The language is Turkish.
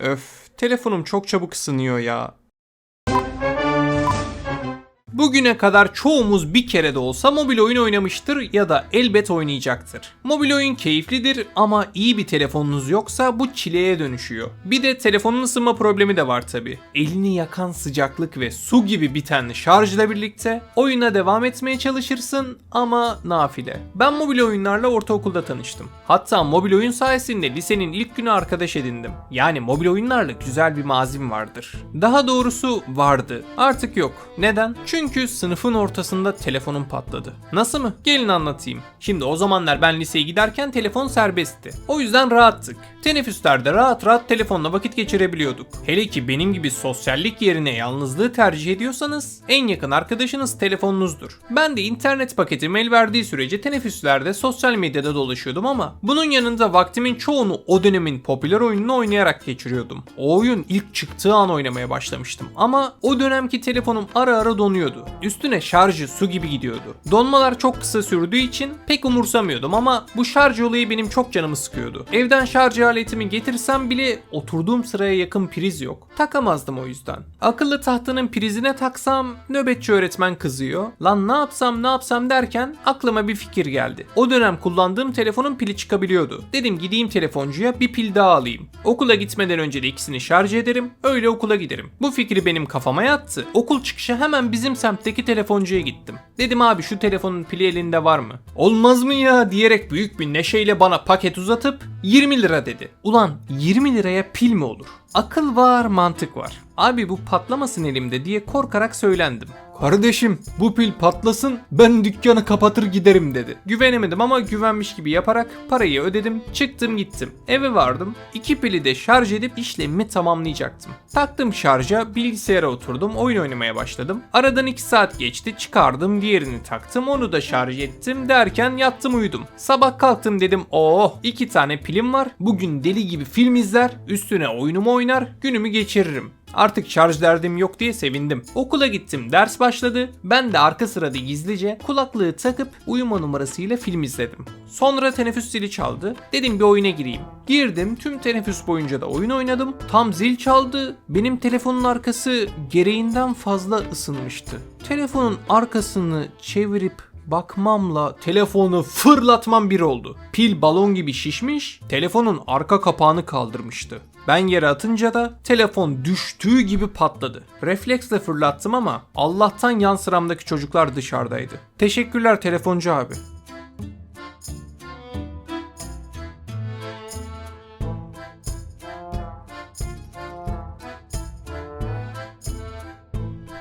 Öf, telefonum çok çabuk ısınıyor ya. Bugüne kadar çoğumuz bir kere de olsa mobil oyun oynamıştır ya da elbet oynayacaktır. Mobil oyun keyiflidir ama iyi bir telefonunuz yoksa bu çileye dönüşüyor. Bir de telefonun ısınma problemi de var tabi. Elini yakan sıcaklık ve su gibi biten şarjla birlikte oyuna devam etmeye çalışırsın ama nafile. Ben mobil oyunlarla ortaokulda tanıştım. Hatta mobil oyun sayesinde lisenin ilk günü arkadaş edindim. Yani mobil oyunlarla güzel bir mazim vardır. Daha doğrusu vardı. Artık yok. Neden? Çünkü sınıfın ortasında telefonum patladı. Nasıl mı? Gelin anlatayım. Şimdi o zamanlar ben liseye giderken telefon serbestti. O yüzden rahattık. Teneffüslerde rahat rahat telefonla vakit geçirebiliyorduk. Hele ki benim gibi sosyallik yerine yalnızlığı tercih ediyorsanız en yakın arkadaşınız telefonunuzdur. Ben de internet paketim el verdiği sürece teneffüslerde sosyal medyada dolaşıyordum ama bunun yanında vaktimin çoğunu o dönemin popüler oyununu oynayarak geçiriyordum. O oyun ilk çıktığı an oynamaya başlamıştım ama o dönemki telefonum ara ara donuyordu. Üstüne şarjı su gibi gidiyordu. Donmalar çok kısa sürdüğü için pek umursamıyordum ama bu şarj olayı benim çok canımı sıkıyordu. Evden şarj aletimi getirsem bile oturduğum sıraya yakın priz yok. Takamazdım o yüzden. Akıllı tahtanın prizine taksam nöbetçi öğretmen kızıyor. Lan ne yapsam ne yapsam derken aklıma bir fikir geldi. O dönem kullandığım telefonun pili çıkabiliyordu. Dedim gideyim telefoncuya bir pil daha alayım. Okula gitmeden önce de ikisini şarj ederim. Öyle okula giderim. Bu fikri benim kafama yattı. Okul çıkışı hemen bizim semtteki telefoncuya gittim. Dedim abi şu telefonun pili elinde var mı? Olmaz mı ya diyerek büyük bir neşeyle bana paket uzatıp 20 lira dedi. Ulan 20 liraya pil mi olur? Akıl var, mantık var. Abi bu patlamasın elimde diye korkarak söylendim. Kardeşim bu pil patlasın ben dükkanı kapatır giderim dedi. Güvenemedim ama güvenmiş gibi yaparak parayı ödedim çıktım gittim. Eve vardım iki pili de şarj edip işlemimi tamamlayacaktım. Taktım şarja bilgisayara oturdum oyun oynamaya başladım. Aradan 2 saat geçti çıkardım diğerini taktım onu da şarj ettim derken yattım uyudum. Sabah kalktım dedim oh iki tane pilim var bugün deli gibi film izler üstüne oyunumu oynar günümü geçiririm. Artık şarj derdim yok diye sevindim. Okula gittim, ders başladı. Ben de arka sırada gizlice kulaklığı takıp uyuma numarasıyla film izledim. Sonra teneffüs zili çaldı. Dedim bir oyuna gireyim. Girdim, tüm teneffüs boyunca da oyun oynadım. Tam zil çaldı. Benim telefonun arkası gereğinden fazla ısınmıştı. Telefonun arkasını çevirip bakmamla telefonu fırlatmam bir oldu. Pil balon gibi şişmiş, telefonun arka kapağını kaldırmıştı. Ben yere atınca da telefon düştüğü gibi patladı. Refleksle fırlattım ama Allah'tan yan sıramdaki çocuklar dışarıdaydı. Teşekkürler telefoncu abi.